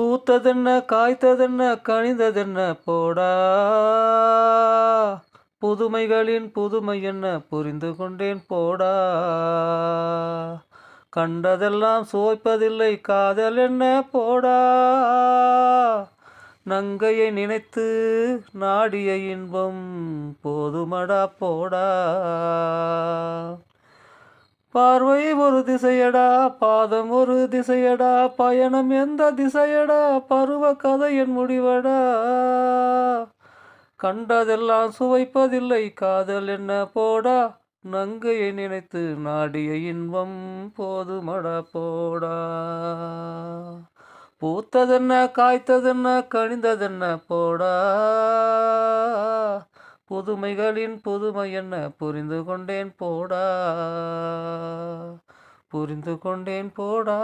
பூத்ததென்ன காய்த்ததென்ன கனிந்ததென்ன போடா. புதுமைகளின் புதுமை என்ன புரிந்து கொண்டேன் போடா. கண்டதெல்லாம் சுவைப்பதில்லை காதல் என்ன போடா. நங்கையை நினைத்து நாடிய இன்பம் போதுமடா போடா. பார்வை ஒரு திசையடா பாதம் ஒரு திசையடா பயணம் எந்த திசையடா பருவ கதை என் முடிவடா. கண்டதெல்லாம் சுவைப்பதில்லை காதல் என்ன போடா. நங்கையை நினைத்து நாடிய இன்பம் போதுமடா போடா. பூத்ததென்ன காய்த்ததென்ன கனிந்ததென்ன போடா. புதுமைகளின் புதுமை என்ன புரிந்து கொண்டேன் போடா. புரிந்து கொண்டேன் போடா